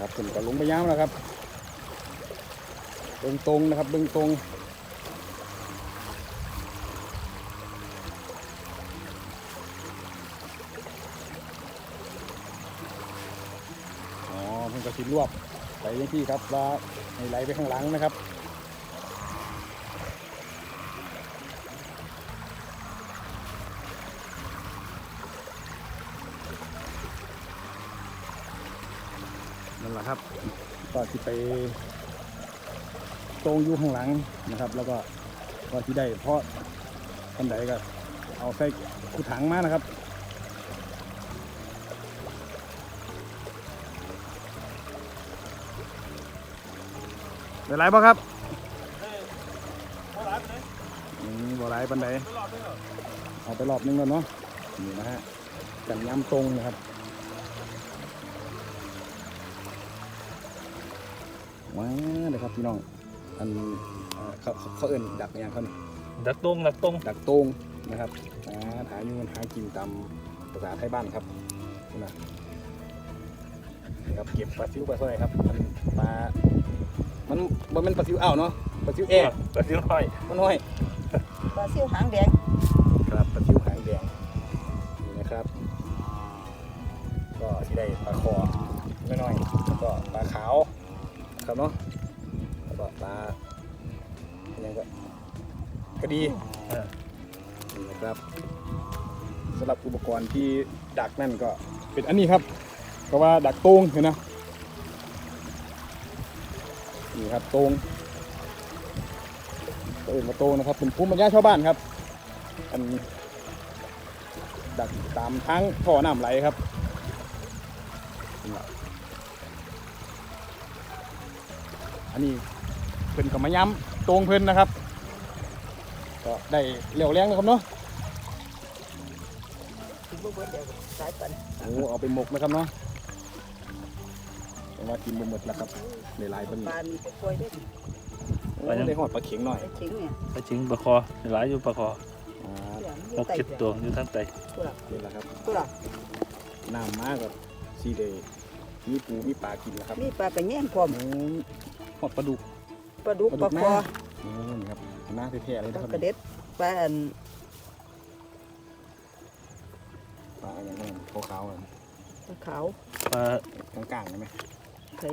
ครับผมก็ลงไปย้ำแล้วครับเบื้องตรงนะครับเบื้องตรงอ๋อเพิ่งกระสินรวบไปยังที่ครับแล้วไหลไปข้างหลังนะครับ นั่นแหละครับ ก็ที่ไปตรงอยู่ข้างหลังนะครับ แล้วก็ก็ที่ได้เพราะคนใดก็เอาใส่กูถังมานะครับได้ไรบ่ครับอืมบ่ไรปันใดเอาไปรอบนึงแล้วเนาะนี่นะฮะกันย้ำตรงนะครับ ว้าเลยครับพี่น้อง อันเอ่อเขาเขาเขาเอิ่นดักอย่างเขานี่ดักตรงดักตรงดักโต้งนะครับหาหาอยู่หากินตามภาษาไทยบ้านครับนี่นะนี่ครับเก็บปลาซิวปลาสร้อยครับมันปลา มันมันเป็นปลาซิวอ้าวเนาะปลาซิวเอปลาซิวห้อยมันน้อยปลาซิวหางแดงครับปลาซิวหางแดงนี่นะครับ ก็ที่ได้ปลาคอน้อยๆแล้วก็ปลาขาว ครับเนาะแล้วก็ปลาอันนี้ก็กระดีเออนี่นะครับสำหรับอุปกรณ์ที่ดักนั่นก็เป็นอันนี้ครับ ก็ว่าดักโตงเห็นนะนี่ครับโตงตัวอื่นมาโตงนะครับเป็นภูมิปัญญาชาวบ้านครับ อันดักตามทางท่อน้ำไหลครับ อันนี้เพิ่นก็มาย้ำโตงเพิ่นนะครับ ก็ได้เร็วแรงนะครับเนาะถึงบ่เบิดเดี๋ยวสายปันโอ้เอาไปหมกนะครับเนาะแต่ว่ากินบ่หมดแล้วครับในลายเป็นปลามีไปปล่อยได้ดิโอ้ได้หอดปลาเข็งหน่อยไปทิ้งเนี่ยปลาชิงปลาคอหลายอยู่ปลาคออ่าเดี๋ยวหกเจ็ดตัวอยู่ทั้งไตตัวละนี่แหละครับตัวละน้ำมากกับซีเดย์มีปูมีปลากินแล้วครับ มีปลากระแยงพร้อมโอ้ หอดปลาดุกปลาดุกปลาคอโอ้นี่ครับหน้าแท้ๆเลยปนะลาครับกระเด็ดปลาอันปลาอย่างนั้นขาวๆอะปลาขาวปลากลางๆใช่ไหมไข่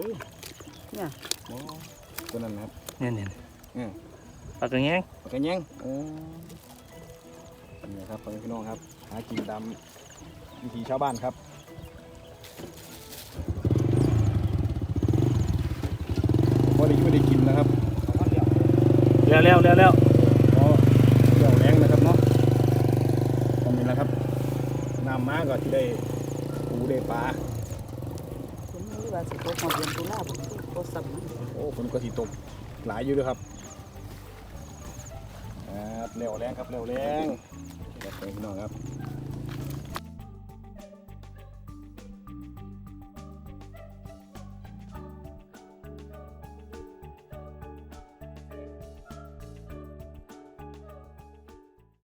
เนี่ยโอ้ตัวนั้นนะครับ เนี่ยเนี่ยอืมปลากระแงงปลากระแยงโอ้นี่ครับพ่อแม่พี่น้องครับหากินตามวิถีชาวบ้านครับ พอ ได้อยู่ได้กินนะครับแล้วแล้วแล้วแล้วก็เดี่ยวแรงนะครับเนาะตอนนี้นะครับน้ำมาก็ที่ได้ปูได้ปลาผมนี่ว่าสิตกมาเรียนตุลาบ่บ่ซ้ำโอ้ฝนก็สีตกหลายอยู่ด้วยครับครับเร็วแรงครับเร็วแรงครับพี่น้องครับ